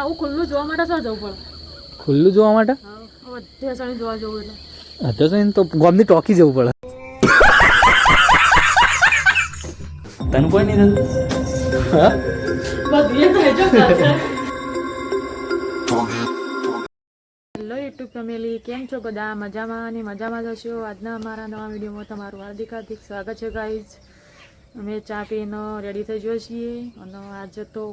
આવું ખુલ્લું જોવા માટે શું જવું પડે? ખુલ્લું જોવા માટે? હા બધે જોવા જવું એટલે. અત્યારે તો તો ગોમની ટોકી જવું પડે. તને કોઈ નહીં થતું? હા? બધું તો હેજો હેલો યુટ્યુબ ફેમિલી કેમ છો બધા? મજામાં અને મજામાં જશો આજના અમારા નવા વિડીયોમાં તમારું હાર્દિક હાર્દિક સ્વાગત છે ગાઈઝ અમે ચા પીને રેડી થઈ જઈએ છીએ અને આજે તો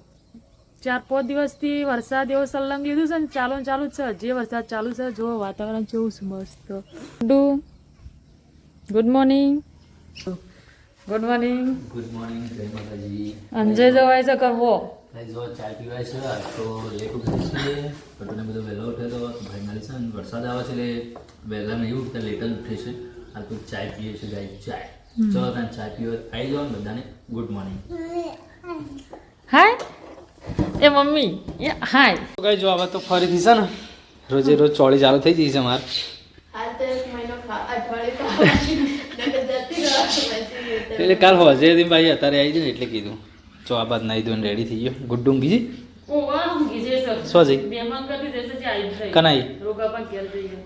ચાર પાંચ દિવસથી વરસાદ એવો સલંગ લીધું છે ને ચાલુ ચાલુ જ છે. જે વરસાદ ચાલુ છે જો વાતાવરણ કેવું છે મસ્ત. Do. Good morning good morning good morning જય માતાજી. અંજય જવાય છે કરવો. જો ચા પીવાય છે. તો લેટ ઉઠે છે. પટોને બધો વહેલો ઉઠે તો ભાઈ મારી છે વરસાદ આવે છે એટલે વહેલા નહીં ઉઠતા લેટ જ ઉઠે છે. આ તો ચાય પીએ છે ગાય ચાય. ચલો ત્યાં ચા પીવા આવી જાઓ બધાને. ગુડ મોર્નિંગ હાય એ મમ્મી એ હાય. કઈ જો તો ફરીથી છે ને રોજે રોજ ચોળી ચાલુ થઈ જઈ છે મારે. એટલે કાલ હોજે દિન ભાઈ અત્યારે આવી જાય એટલે કીધું જો આ બાદ નાઈ ધોઈને રેડી થઈ ગયો. ગુડ્ડું બીજી ઓવા ઊંઘી જશે શું જઈ? બેમાં કરતી જશે જે આવી કનાઈ?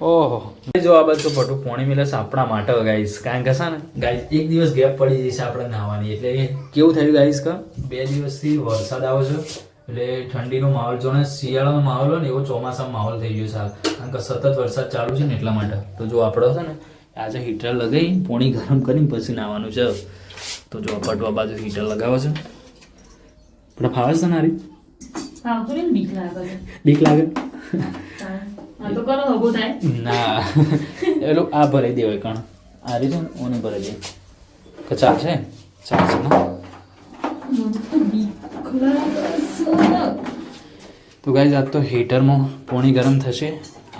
ઓહો. જો આ બધું પટું પોણી મિલે છે આપણા માટે ગાઈસ કારણ કે છે ને ગાઈસ એક દિવસ ગેપ પડી જશે આપણે નાહવાની. એટલે કેવું થયું ગાઈસ કે? બે દિવસથી વરસાદ આવે છે. એટલે ઠંડીનો માહોલ જો ને શિયાળાનો માહોલ હોય ને એવો ચોમાસાનો માહોલ થઈ ગયો છે કારણ કે સતત વરસાદ ચાલુ છે ને એટલા માટે. તો જો આપણે છે ને આજે હીટર લગાવી પોણી ગરમ કરીને પછી નાવાનું છે. તો જો પટવા બાજુ હીટર લગાવો છે. પણ ફાવે છે ને હારી? બીક લાગે બીક લાગે? ના. એટલે આ ભરાઈ દેવાય કણ. આ રીતે ઓને ભરાઈ દે. કે ચાલશે ચાલશે ને? તો ગાઈઝ આજ તો હીટરમાં પોણી ગરમ થશે.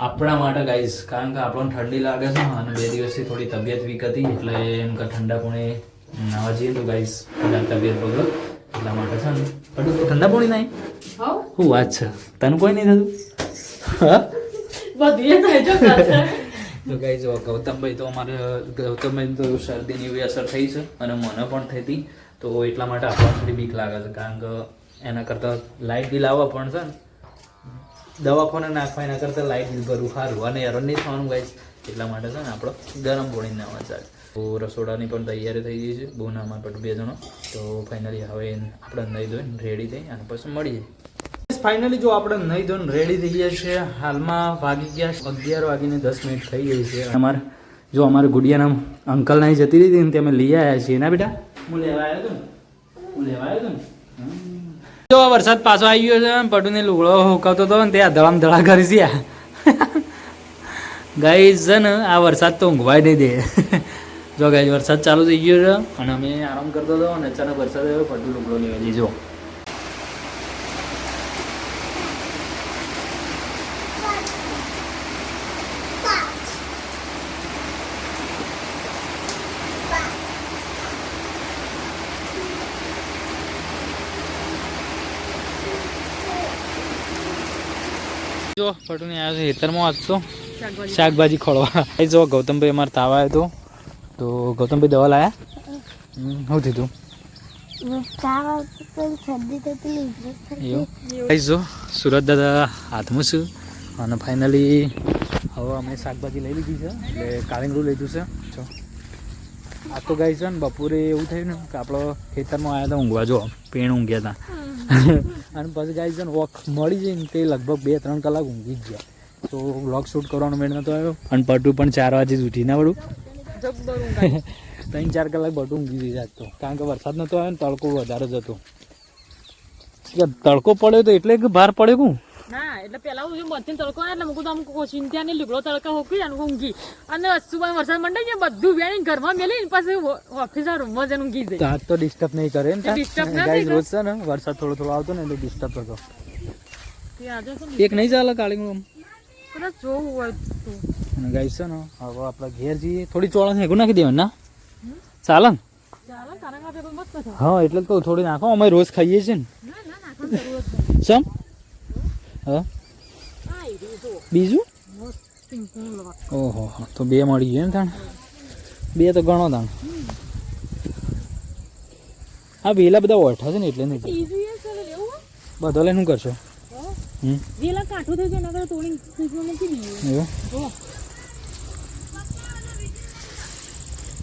આપણા માટે ગાઈઝ કારણ કે આપણને ઠંડી લાગે છે અને બે દિવસથી થોડી તબિયત વીક હતી એટલે એમ કે ઠંડા પોણી નાવા જઈએ તો ગાઈઝ તબિયત બગડો. એટલા માટે છે ને. પણ ઠંડા પોણી નહીં? શું વાત છે? તને કોઈ નહીં થતું? હા? બધું થાય જો તો ગાઈ જો ગૌતમભાઈ તો અમારે ગૌતમભાઈ તો શરદીની એવી અસર થઈ છે અને મને પણ થઈ હતી તો એટલા માટે આપણને થોડી બીક લાગે છે કારણ કે એના કરતાં લાઇટ બિલ આવવા પણ છે ને, દવાખાને નાખવા એના કરતાં લાઇટ બિલ ભરવું સારું. અને એરર નહીં થવાનું ગાઈસ એટલા માટે છે ને આપણો ગરમ પોણી નાવા ચાલે તો રસોડાની પણ તૈયારી થઈ ગઈ છે બોના પણ બે જણો. તો ફાઇનલી હવે આપણે નહીં ધોઈને રેડી થઈ અને પછી મળીએ. ફાઇનલી જો આપણે નહીં ધોઈને રેડી થઈ ગયા છે, હાલમાં વાગી ગયા અગિયાર વાગીને દસ મિનિટ થઈ ગઈ છે. અમારે, જો અમારે ગુડિયાના અંકલ નહીં જતી રહી હતી ને તે અમે લઈ આવ્યા છીએ. ના બેટા? હું લેવા આવ્યો હતો હું લેવા આવ્યો હતો ને? આ વરસાદ પાછો આવી ગયો છે પટુને લુગડો હુકાવતો હતો ને ત્યાં ધડામ ધડા કરી છે. ગાઈ છે ને, આ વરસાદ તો ઊંઘવાય નહીં દે. જો ગાઈ વરસાદ ચાલુ થઈ ગયો છે અને અમે આરામ કરતો હતો અને અચાનક વરસાદ આવ્યો, પટુ લુગડો લેવા જઈ જો પટુને આવ્યો છે ખેતરમાં વાંચતો શાકભાજી ખોળવા. એ જો, ગૌતમભાઈ અમારે તાવ આવ્યો હતો તો ગૌતમભાઈ દવા લાયા? શું થયું? જો, સુરત દાદા હાથમાં છું. અને ફાઇનલી હવે અમે શાકભાજી લઈ લીધી છે. એટલે કાળીંગરું લીધું છે. જો. આ તો ગાઈ છે ને, બપોરે એવું થયું ને કે આપણો ખેતરમાં આવ્યા હતા ઊંઘવા જો, પેણ ઊંઘ્યા હતા. અને પછી ગાય છે ને વોક મળી જાય ને તે લગભગ બે, ત્રણ કલાક ઊંઘી જ ગયા. તો વ્લોગ શૂટ કરવાનો મેળ નતો આવ્યો. અને પટુ પણ ચાર વાગે જ ઉઠી ના પડું ત્રણ, ચાર કલાક બટું ઊંઘી ગઈ જાત કારણ કે વરસાદ નતો આવ્યો ને તડકો વધારે જ હતો. તડકો પડ્યો તો એટલે કે બહાર પડ્યો કું એટલે પેલા હું મધ્ય તડકો એટલે મૂકું તો અમુક ચિંતા નહીં લુગડો તડકા હોકી અને ઊંઘી. અને સુબહ વરસાદ મંડાઈ જાય બધું વેણી ઘરમાં મેલી પછી ઓફિસ રૂમમાં જઈને ઊંઘી જાય. હાથ તો ડિસ્ટર્બ નહીં કરે ને disturb ના થાય રોજ છે ને વરસાદ થોડો થોડો આવતો ને એટલે ડિસ્ટર્બ થતો. એક નહીં ચાલે કાળી કદાચ જોવું હોય તો. ગાઈસ છે ને હવે આપણે ઘેર જઈએ. થોડી ચોળા હેગું નાખી દેવાના ચાલે ને? હા એટલે જ કહું થોડી નાખો અમે રોજ ખાઈએ છીએ ને. સમ હા? બીજું? ઓહો તો બે મળી ગયું ને તાણ? બે તો ગણો તાણ. હા વેલા બધા ઓઠા છે ને એટલે નહીં બધો છે લઈને શું કરશો? વેલા કાઠું થઈ જાય નકર તોડી ફ્રીજમાં મૂકી દઈએ.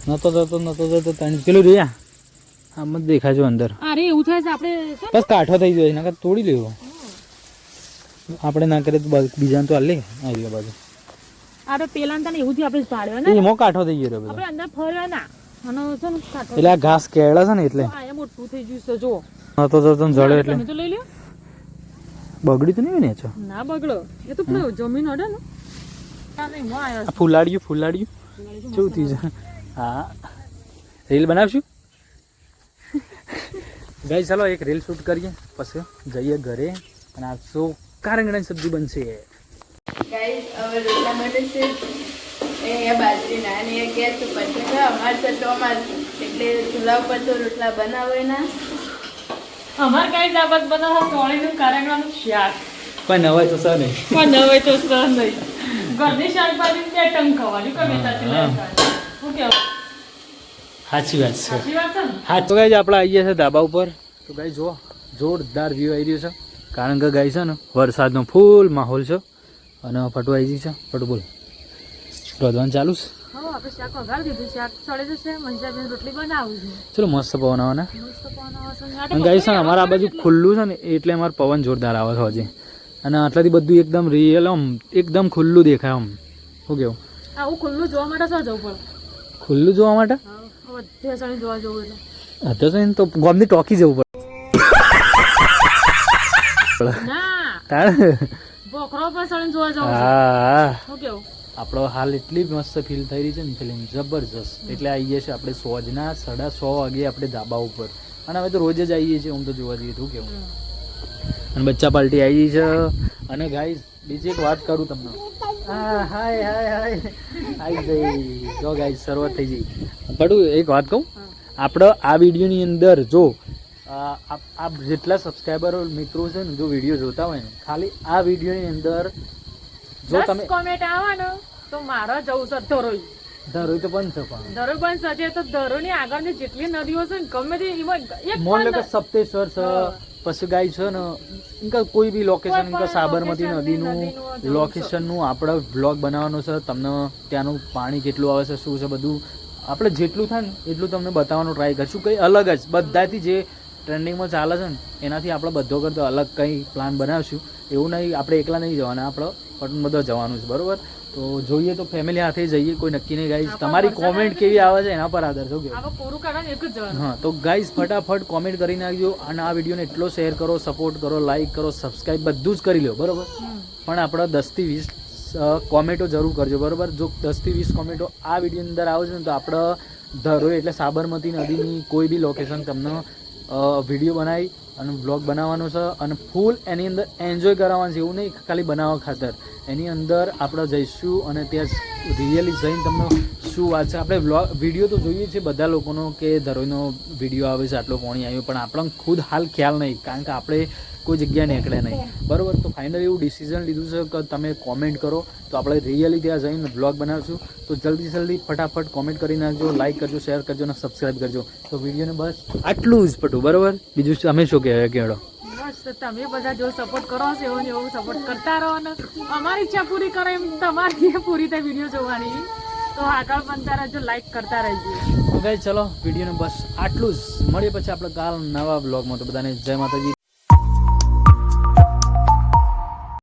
નતો જતો નતો જતો તને પેલું રહ્યા આમ જ દેખાજો અંદર. અરે એવું થાય છે આપણે બસ કાઠો થઈ જાય નકર તોડી લેવો આપણે ના કરીએ તો બીજા બીજાને તો આલે. આ રહ્યો બાજુ. આ તો પેલા તને એવું થી આપણે પાડ્યો ને. એમાં કાઠો થઈ ગયો આપણે અંદર ફર્યો ના. આનો છે ને કાઠો. એટલે આ ઘાસ કેળા છે ને એટલે. આ એ મોટું થઈ ગયું છે જો હા તો તો તને જડે એટલે. તો લઈ લ્યો. બગડી તો નહીં ને છો? ના બગડો. એ તો પેલો જમીન અડે ને. આ ફુલાડ્યું શું ફૂલાડ્યું ફૂલાડ્યું છું. હા. રીલ બનાવશું? ગઈ ચાલો એક રીલ શૂટ કરીએ. પછી જઈએ ઘરે. અને આ રીંગણાની સબ્જી બનશે. ગાઈસ હવે રોટલા બને છે. એ બાજરી બાજરીના અને એ ગેસ ઉપર છે અમારે છે ચોમાસું એટલે ચૂલા ઉપર તો રોટલા બનાવો એના અમાર આ દાબત બનાવો ચોળીનું કારેંગણાનું શાક. પણ નવાય તો સર નહીં. પણ હવે તો સર નહીં. ઘરની શાકભાજી બે સાચી વાત છે. સાચી વાત છે હા તો ગાઈ આપણે આવીએ છીએ ધાબા ઉપર. તો ગાઈ જો જોરદાર વ્યૂ આવી રહ્યો છે. કારણ કે ગાય છે ને વરસાદનો ફૂલ માહોલ છે. અને ફટવાઈ ગઈ છે. ફટુ બોલ. રોધવાનું ચાલુ છે? ચલો મસ્ત પવન આવે ને મસ્ત છે. ને અમારા આ બાજુ ખુલ્લું છે ને એટલે અમારે પવન જોરદાર આવે છે હજી. અને આટલાથી બધું એકદમ રિયલ આમ એકદમ ખુલ્લું દેખાય આમ. શું કેવું? આવું ખુલ્લું જોવા માટે શું જવું પડે? ખુલ્લું જોવા માટે? અત્યારે તો ગોમની ટોકી જવું પડે. ના બોકરો પર જોવા જવું હા શું કેવું? આપણો હાલ એટલી મસ્ત ફીલ થઈ રહી છે ને ફિલ્મ જબરજસ્ત. એટલે આવીએ છીએ આપણે સોજના સાડા સો વાગે આપણે ધાબા ઉપર. અને હવે તો રોજ જ આવીએ છીએ હું તો જોવા જઈએ તું કેવું? અને બચ્ચા પાર્ટી આવી છે. અને ગાઈઝ બીજી એક વાત કરું તમને. હા હાય હાય હાય. આવી ગઈ જો ગાઈઝ શરૂઆત થઈ ગઈ પડું એક વાત કહું? આપણે આ વિડીયોની અંદર જો આ જેટલા સબસ્ક્રાઈબરો મિત્રો છે ને જો વીડિયો જોતા હોય ને ખાલી આ વિડીયોની અંદર જો તમે કોમેન્ટ આવે તો જ જવું છે ધરોઈ. ધરોઈ તો બંધ છે પણ. ધરોઈ બંધ સજે તો ધરોની આગળની જેટલી નદીઓ છે ને ગમે તે એમાં એક મોન લો કે સપ્તેશ્વર છે. પછી ગાય છે ને ઇનકા કોઈ બી લોકેશન ઇનકા સાબરમતી નદીનું નદીનું લોકેશનનું આપણે વ્લોગ બનાવવાનો છે તમને ત્યાંનું પાણી કેટલું આવે છે શું છે બધું. આપણે જેટલું થાય ને એટલું તમને બતાવવાનો ટ્રાય કરશું. કંઈ અલગ જ બધાથી જે ટ્રેન્ડિંગમાં ચાલે છે ને એનાથી આપણે બધો કરતો અલગ કંઈ પ્લાન બનાવશું. એવું નહીં આપણે એકલા નહીં જવાના આપણે પણ બધા જવાનું છે બરોબર? તો જોઈએ તો ફેમિલી હાથે જઈએ કોઈ નક્કી નહીં ગાઈઝ તમારી કોમેન્ટ કેવી આવે છે એના પર આધાર છો જવાનું. હા તો ગાઈઝ ફટાફટ કોમેન્ટ કરી નાખજો અને આ વિડીયોને એટલો શેર કરો સપોર્ટ કરો લાઈક કરો સબસ્ક્રાઈબ બધું જ કરી લો બરોબર? પણ આપણે દસથી વીસ કોમેન્ટો જરૂર કરજો બરોબર? જો દસથી વીસ કોમેન્ટો આ વિડીયોની અંદર આવે છે ને તો આપણે ધરો એટલે સાબરમતી નદીની કોઈ બી લોકેશન તમને વીડિયો બનાવી અને બ્લોગ બનાવવાનો છે અને ફૂલ એની અંદર એન્જોય કરાવવાનું છે, એવું નહીં ખાલી બનાવવા ખાતર. એની અંદર આપણે જઈશું અને ત્યાં રિયલી જઈને તમને શું વાત છે. આપણે વ્લોગ વીડિયો તો જોઈએ છીએ બધા લોકોનો કે ધરોઈનો વીડિયો આવે છે, આટલો પાણી આવ્યો, પણ આપણને ખુદ હાલ ખ્યાલ નહીં, કારણ કે આપણે કોઈ જગ્યાએ નીકળે નહીં. બરોબર તો ફાઇનલ એવું ડિસિઝન લીધું છે કે તમે કોમેન્ટ કરો. તો આપણે રિયલી ત્યાં જઈને બ્લોગ બનાવશું. તો જલ્દી જલ્દી ફટાફટ કોમેન્ટ કરી નાખજો લાઈક કરજો શેર કરજો અને સબસ્ક્રાઈબ કરજો. તો વિડીયોને બસ આટલું જ પટું બરાબર? બીજું તમે શું કહેવાય કેળો? બસ તમે બધા જો સપોર્ટ કરો છો એવો ને એવો સપોર્ટ કરતા રહો ને. અમારી ઈચ્છા પૂરી કરો એમ તમારી પૂરી થાય વીડિયો જોવાની. તો આગળ બનતા રહેજો લાઈક કરતા રહેજો. તો ગાઈ ચલો વિડીયોને બસ આટલું જ. મળીએ પછી આપણે કાલ નવા બ્લોગમાં તો બધાને જય માતાજી.